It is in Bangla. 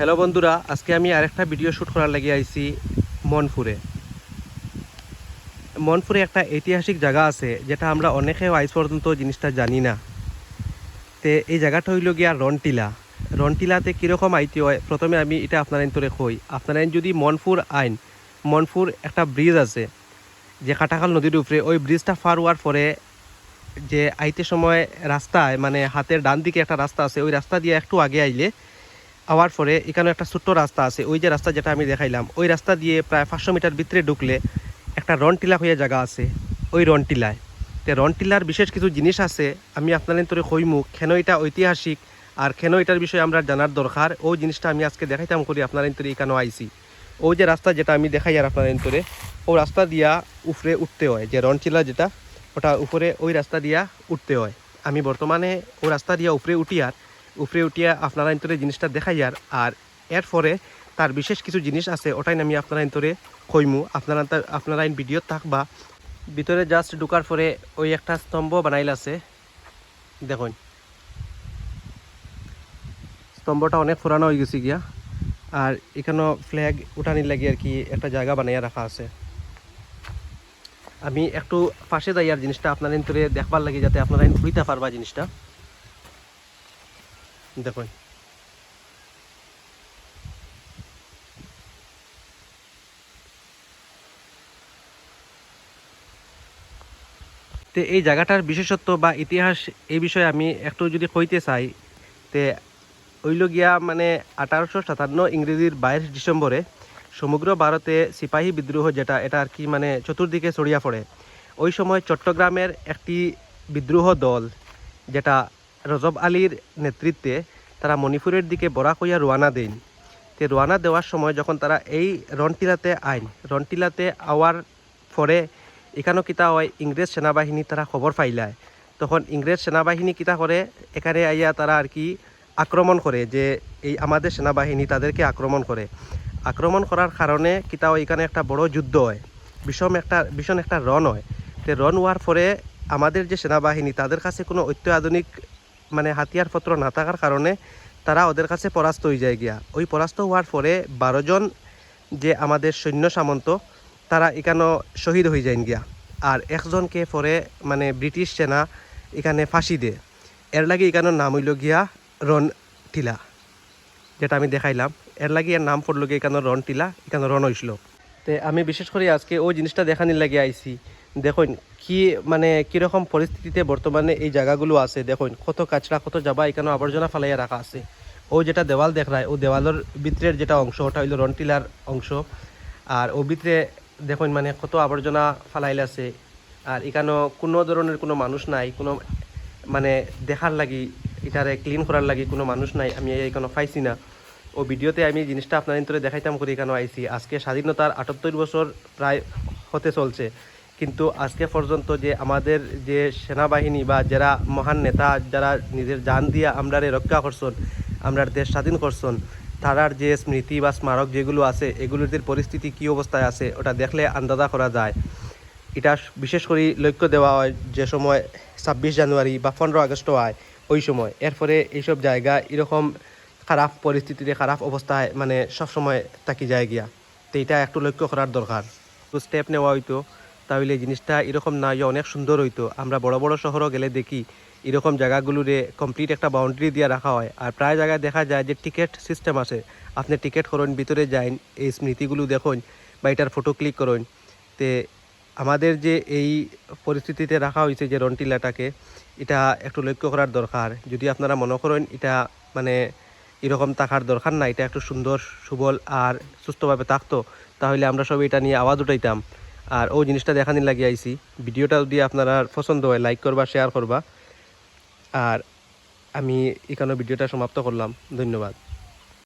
হ্যালো বন্ধুরা, আজকে আমি আরেকটা ভিডিও শ্যুট করার লাগিয়ে আইছি মনপুরে মনপুরে একটা ঐতিহাসিক জায়গা আছে, যেটা আমরা অনেকেও আইস পর্যন্ত জিনিসটা জানি না। তে এই জায়গাটা হইল গিয়া রনটিলা রনটিলাতে কীরকম আইতে হয়? প্রথমে আমি এটা আপনার তোরে কই। আপনারা যদি মনপুর আইন মনপুর একটা ব্রিজ আছে, যে কাটাখাল নদীর উপরে, ওই ব্রিজটা ফার হওয়ার পরে যে আইতে সময় রাস্তায় মানে হাতের ডান দিকে একটা রাস্তা আছে, ওই রাস্তা দিয়ে একটু আগে আইলে আওয়ার পরে এখানে একটা ছোট্ট রাস্তা আছে, ওই যে রাস্তা যেটা আমি দেখাইলাম, ওই রাস্তা দিয়ে প্রায় পাঁচশো মিটার ভিতরে ঢুকলে একটা রনটিলা হয়ে জায়গা আছে, ওই রনটিলায় তো রনটিলার বিশেষ কিছু জিনিস আছে, আমি আপনাদের তোরে কইমু কেন এটা ঐতিহাসিক আর কেন এটার বিষয়ে আমরা জানার দরকার ওই জিনিসটা আমি আজকে দেখাইতাম করি আপনার তোরে এখানে আইসি ওই যে রাস্তা যেটা আমি দেখাই আর আপনার তোরে, ও রাস্তা দিয়া উপরে উঠতে হয়, যে রনটিলা যেটা, ওটা উপরে ওই রাস্তা দিয়া উঠতে হয়। আমি বর্তমানে ও রাস্তা দিয়া উপরে উঠি আর উপরে উঠিয়া আপনারা ইন্তরে জিনিসটা দেখাই আর আর এর পরে তার বিশেষ কিছু জিনিস আছে, ওটাই আমি আপনারা ইন্তরে কইমু আপনারা আপনারা ইন ভিডিও থাকবা। ভিতরে জাস্ট ঢুকার পরে ওই একটা স্তম্ভ বানাইল আছে। দেখুন। স্তম্ভটা অনেক পুরানো হয়ে গেছে গিয়া। আর এখানেও ফ্ল্যাগ উঠানির লাগে আর কি একটা জায়গা বানাইয়া রাখা আছে। আমি একটু পাশে যাই আর জিনিসটা আপনার ইন্তরে দেখবার লাগে যাতে আপনারা বুঝতে পারবা জিনিসটা। দেখুন। তে এই জায়গাটার বিশেষত্ব বা ইতিহাস এই বিষয়ে আমি একটু যদি কইতে চাই, তে ওইল গিয়া মানে আঠারোশো সাতান্ন ইংরেজির বাইশ ডিসেম্বরে সমগ্র ভারতে সিপাহী বিদ্রোহ যেটা, এটা আর কি মানে চতুর্দিকে ছড়িয়ে পড়ে। ওই সময় চট্টগ্রামের একটি বিদ্রোহ দল যেটা রজব আলীর নেতৃত্বে তারা মণিপুরের দিকে বরাক হইয়া রোয়ানা দেন তে রোয়ানা দেওয়ার সময় যখন তারা এই রনটিলাতে আইন রনটিলাতে আওয়ার পরে এখানেও কিতা হয় ইংরেজ সেনাবাহিনী তারা খবর পাইলায় তখন ইংরেজ সেনাবাহিনী কিতা করে এখানে আইয়া তারা আর কি আক্রমণ করে যে এই আমাদের সেনাবাহিনী তাদেরকে আক্রমণ করে। আক্রমণ করার কারণে হয় এখানে একটা বড় যুদ্ধ হয়, বিষম একটা ভীষণ একটা রন হয়। তে রন হওয়ার পরে আমাদের যে সেনাবাহিনী, তাদের কাছে কোনো অত্যাধুনিক মানে হাতিয়ারপত্র না থাকার কারণে তারা ওদের কাছে পরাস্ত হয়ে যায় গিয়া। ওই পরাস্ত হওয়ার পরে বারো জন যে আমাদের সৈন্য সামন্ত, তারা এখানেও শহীদ হয়ে যায় গিয়া। আর একজনকে পরে মানে ব্রিটিশ সেনা এখানে ফাঁসি দে এর লাগে এখানের নাম হইল গিয়া রন টিলা, যেটা আমি দেখাইলাম। এর লাগে এর নাম পড়ল গিয়ে এখানে রন টিলা, এখানে রন হয়েছিল তে আমি বিশেষ করে আজকে ওই জিনিসটা দেখানির লাগে আইছি। দেখুন, কি মানে কীরকম পরিস্থিতিতে বর্তমানে এই জায়গাগুলো আছে, দেখুন, কত কাচরা, কত যাবা এখানে আবর্জনা ফালাইয়া রাখা আছে। ও যেটা দেওয়াল দেখায় ও দেওয়ালের ভিতরের যেটা অংশ, ওটা হইল রনটিলার অংশ। আর ও ভিতরে দেখুন মানে কত আবর্জনা ফালাইলে আছে। আর এখানেও কোনো ধরনের কোনো মানুষ নাই, কোনো মানে দেখার লাগি, এটারে ক্লিন করার লাগি কোনো মানুষ নাই, আমি এখানে পাইছি না। ও ভিডিওতে আমি জিনিসটা আপনার ভিতরে দেখাইতাম করে এখানে আইছি। আজকে স্বাধীনতার আটাত্তর বছর প্রায় হতে চলছে। কিন্তু আজকে পর্যন্ত যে আমাদের যে সেনাবাহিনী বা যারা মহান নেতা, যারা নিজের জান দিয়ে আমরা রক্ষা করছেন আমরা দেশ স্বাধীন করছেন, তারার যে স্মৃতি বা স্মারক যেগুলো আছে এগুলোদের পরিস্থিতি কী অবস্থায় আছে, ওটা দেখলে আন্দাজা করা যায়। এটা বিশেষ করে লক্ষ্য দেওয়া হয় যে সময় ছাব্বিশ জানুয়ারি বা পনেরো আগস্ট হয়, ওই সময়। এরপরে এইসব জায়গা এরকম খারাপ পরিস্থিতিতে, খারাপ অবস্থায় মানে সব সময় থাকি যায় গিয়া। তো এটা একটু লক্ষ্য করার দরকার। তো স্টেপ নেওয়া হইতো। তাহলে জিনিসটা এরকম না হইয়া অনেক সুন্দর হইতো। আমরা বড় বড় শহরও গেলে দেখি, এরকম জায়গাগুলোরে কমপ্লিট একটা বাউন্ডারি দিয়ে রাখা হয়। আর প্রায় জায়গায় দেখা যায় যে টিকিট সিস্টেম আছে। আপনি টিকিট করুন, ভিতরে যাইন, এই স্মৃতিগুলো দেখুন বা এটার ফটো ক্লিক করুন। তে আমাদের যে এই পরিস্থিতিতে রাখা হয়েছে যে রন্টিলাটাকে, এটা একটু লক্ষ্য করার দরকার। যদি আপনারা মনে করেন এটা মানে এরকম থাকার দরকার না, এটা একটু সুন্দর, সুবল আর সুস্থভাবে থাকতো, তাহলে আমরা সব এটা নিয়ে আওয়াজ উঠাইতাম। আর ও জিনিসটা দেখানি লাগিয়ে আইসি ভিডিওটা যদি আপনারা পছন্দ হয় লাইক করবা শেয়ার করবা। আর আমি এখানে ভিডিওটা সমাপ্ত করলাম। ধন্যবাদ।